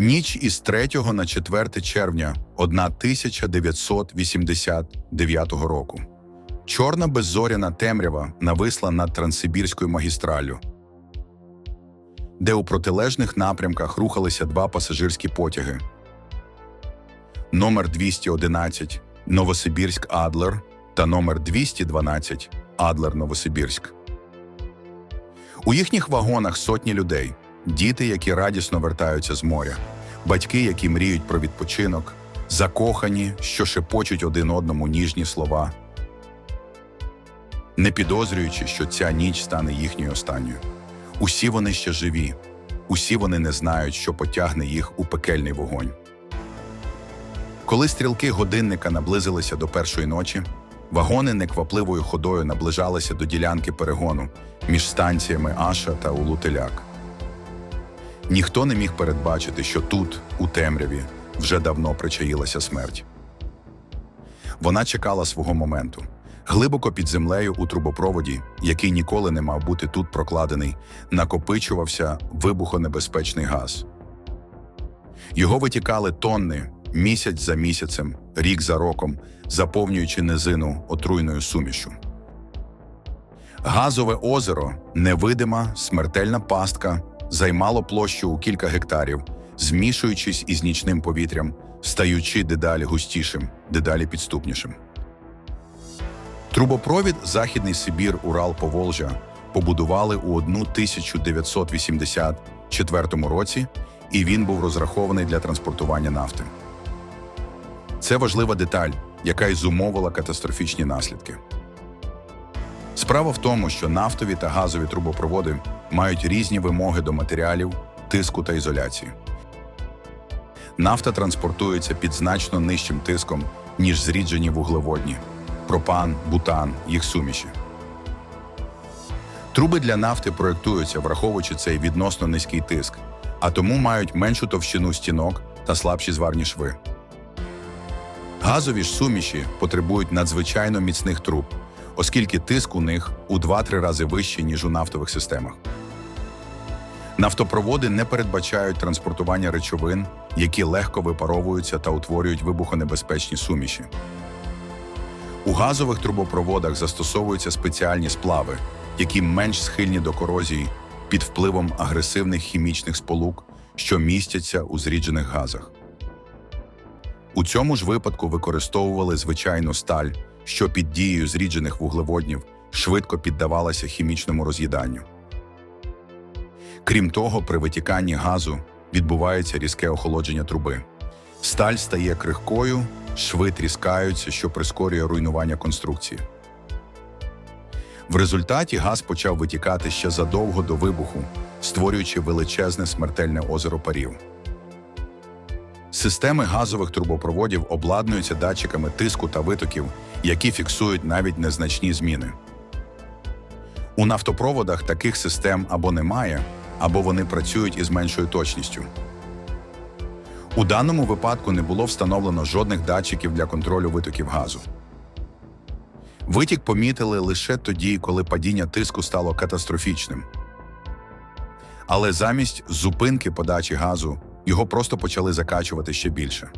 Ніч із 3 на 4 червня 1989 року. Чорна беззоряна темрява нависла над Транссибірською магістраллю, де у протилежних напрямках рухалися два пасажирські потяги. Номер 211 Новосибірськ Адлер та номер 212 Адлер Новосибірськ. У їхніх вагонах сотні людей, діти, які радісно вертаються з моря, батьки, які мріють про відпочинок, закохані, що шепочуть один одному ніжні слова, не підозрюючи, що ця ніч стане їхньою останньою. Усі вони ще живі, усі вони не знають, що потягне їх у пекельний вогонь. Коли стрілки годинника наблизилися до першої ночі, вагони неквапливою ходою наближалися до ділянки перегону між станціями Аша та Улутеляк. Ніхто не міг передбачити, що тут, у темряві, вже давно причаїлася смерть. Вона чекала свого моменту. Глибоко під землею у трубопроводі, який ніколи не мав бути тут прокладений, накопичувався вибухонебезпечний газ. Його витікали тонни місяць за місяцем, рік за роком, заповнюючи низину отруйною сумішю. Газове озеро, невидима смертельна пастка, займало площу у кілька гектарів, змішуючись із нічним повітрям, стаючи дедалі густішим, дедалі підступнішим. Трубопровід Західний Сибір Урал Поволжя побудували у 1984 році, і він був розрахований для транспортування нафти. Це важлива деталь, яка й зумовила катастрофічні наслідки. Справа в тому, що нафтові та газові трубопроводи мають різні вимоги до матеріалів, тиску та ізоляції. Нафта транспортується під значно нижчим тиском, ніж зріджені вуглеводні пропан, бутан, їх суміші. Труби для нафти проєктуються, враховуючи цей відносно низький тиск, а тому мають меншу товщину стінок та слабші зварні шви. Газові ж суміші потребують надзвичайно міцних труб, оскільки тиск у них у 2-3 рази вищий, ніж у нафтових системах. Нафтопроводи не передбачають транспортування речовин, які легко випаровуються та утворюють вибухонебезпечні суміші. У газових трубопроводах застосовуються спеціальні сплави, які менш схильні до корозії під впливом агресивних хімічних сполук, що містяться у зріджених газах. У цьому ж випадку використовували звичайну сталь, що під дією зріджених вуглеводнів швидко піддавалася хімічному роз'їданню. Крім того, при витіканні газу відбувається різке охолодження труби. Сталь стає крихкою, шви тріскаються, що прискорює руйнування конструкції. В результаті газ почав витікати ще задовго до вибуху, створюючи величезне смертельне озеро парів. Системи газових трубопроводів обладнуються датчиками тиску та витоків, які фіксують навіть незначні зміни. У нафтопроводах таких систем або немає, або вони працюють із меншою точністю. У даному випадку не було встановлено жодних датчиків для контролю витоків газу. Витік помітили лише тоді, коли падіння тиску стало катастрофічним. Але замість зупинки подачі газу його просто почали закачувати ще більше.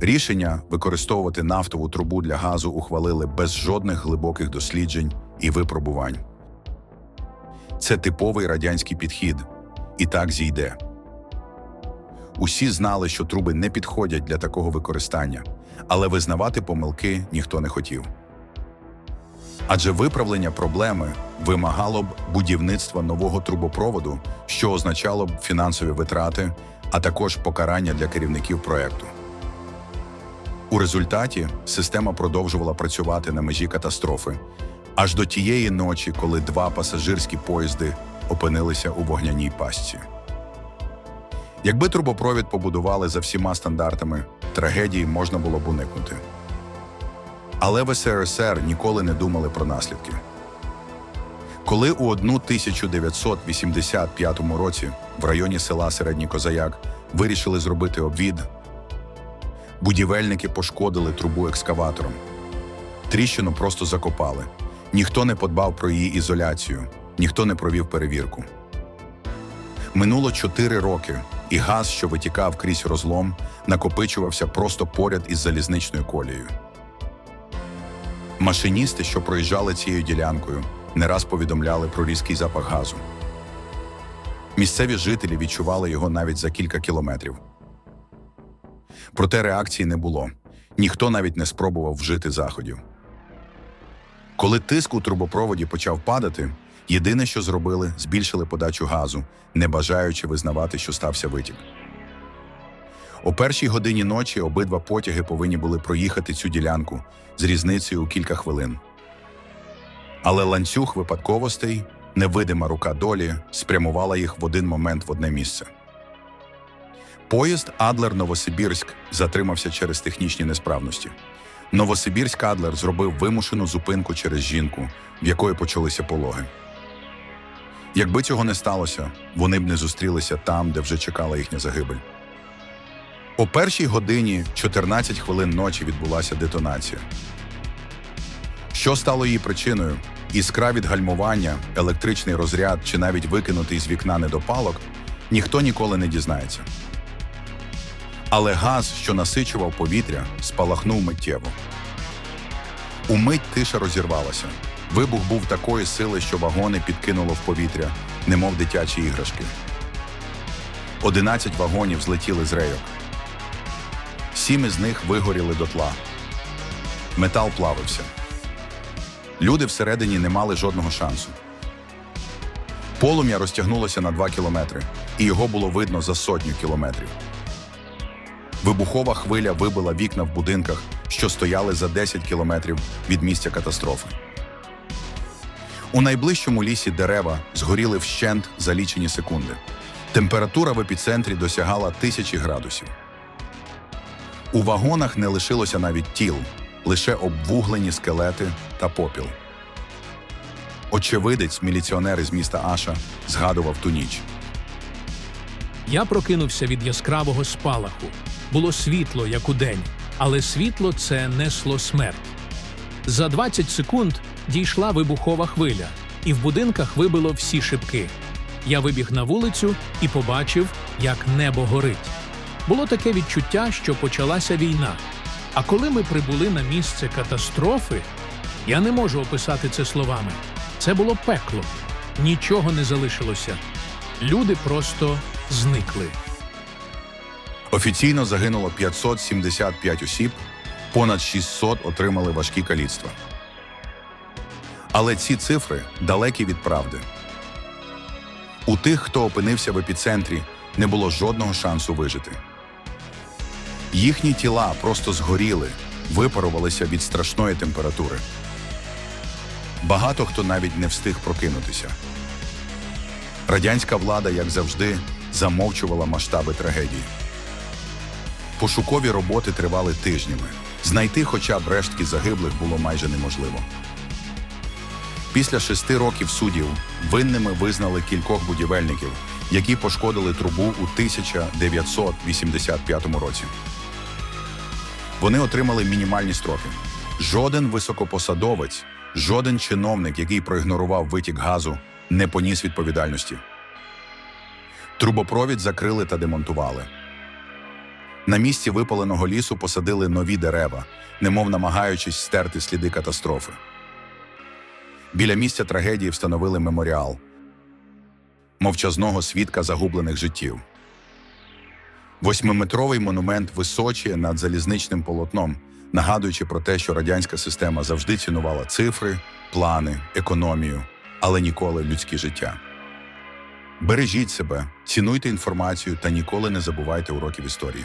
Рішення використовувати нафтову трубу для газу ухвалили без жодних глибоких досліджень і випробувань. Це типовий радянський підхід, і так зійде. Усі знали, що труби не підходять для такого використання, але визнавати помилки ніхто не хотів. Адже виправлення проблеми вимагало б будівництва нового трубопроводу, що означало б фінансові витрати, а також покарання для керівників проекту. У результаті система продовжувала працювати на межі катастрофи аж до тієї ночі, коли два пасажирські поїзди опинилися у вогняній пастці. Якби трубопровід побудували за всіма стандартами, трагедії можна було б уникнути. Але в СРСР ніколи не думали про наслідки. Коли у 1985 році в районі села Середній Козаяк вирішили зробити обвід, будівельники пошкодили трубу екскаватором. Тріщину просто закопали. Ніхто не подбав про її ізоляцію, ніхто не провів перевірку. Минуло чотири роки, і газ, що витікав крізь розлом, накопичувався просто поряд із залізничною колією. Машиністи, що проїжджали цією ділянкою, не раз повідомляли про різкий запах газу. Місцеві жителі відчували його навіть за кілька кілометрів. Проте реакції не було. Ніхто навіть не спробував вжити заходів. Коли тиск у трубопроводі почав падати, єдине, що зробили, збільшили подачу газу, не бажаючи визнавати, що стався витік. О першій годині ночі обидва потяги повинні були проїхати цю ділянку з різницею у кілька хвилин. Але ланцюг випадковостей, невидима рука долі, спрямувала їх в один момент в одне місце. Поїзд Адлер Новосибірськ затримався через технічні несправності. Новосибірськ Адлер зробив вимушену зупинку через жінку, в якої почалися пологи. Якби цього не сталося, вони б не зустрілися там, де вже чекала їхня загибель. О першій годині 14 хвилин ночі відбулася детонація. Що стало її причиною? Іскра від гальмування, електричний розряд чи навіть викинутий з вікна недопалок ніхто ніколи не дізнається. Але газ, що насичував повітря, спалахнув миттєво. Умить тиша розірвалася. Вибух був такої сили, що вагони підкинуло в повітря, немов дитячі іграшки. Одинадцять вагонів злетіли з рейок. Сім із них вигоріли дотла. Метал плавився. Люди всередині не мали жодного шансу. Полум'я розтягнулося на два кілометри, і його було видно за сотню кілометрів. Вибухова хвиля вибила вікна в будинках, що стояли за 10 кілометрів від місця катастрофи. У найближчому лісі дерева згоріли вщент за лічені секунди. Температура в епіцентрі досягала тисячі градусів. У вагонах не лишилося навіть тіл, лише обвуглені скелети та попіл. Очевидець, міліціонер із міста Аша, згадував ту ніч. Я прокинувся від яскравого спалаху. Було світло, як у день, але світло це несло смерть. За 20 секунд дійшла вибухова хвиля, і в будинках вибило всі шибки. Я вибіг на вулицю і побачив, як небо горить. Було таке відчуття, що почалася війна. А коли ми прибули на місце катастрофи, я не можу описати це словами. Це було пекло. Нічого не залишилося. Люди просто зникли. Офіційно загинуло 575 осіб, понад 600 отримали важкі каліцтва. Але ці цифри далекі від правди. У тих, хто опинився в епіцентрі, не було жодного шансу вижити. Їхні тіла просто згоріли, випарувалися від страшної температури. Багато хто навіть не встиг прокинутися. Радянська влада, як завжди, замовчувала масштаби трагедії. Пошукові роботи тривали тижнями. Знайти хоча б рештки загиблих було майже неможливо. Після шести років судів винними визнали кількох будівельників, які пошкодили трубу у 1985 році. Вони отримали мінімальні строки. Жоден високопосадовець, жоден чиновник, який проігнорував витік газу, не поніс відповідальності. Трубопровід закрили та демонтували. На місці випаленого лісу посадили нові дерева, немов намагаючись стерти сліди катастрофи. Біля місця трагедії встановили меморіал мовчазного свідка загублених життів. Восьмиметровий монумент височіє над залізничним полотном, нагадуючи про те, що радянська система завжди цінувала цифри, плани, економію, але ніколи людське життя. Бережіть себе, цінуйте інформацію та ніколи не забувайте уроків історії.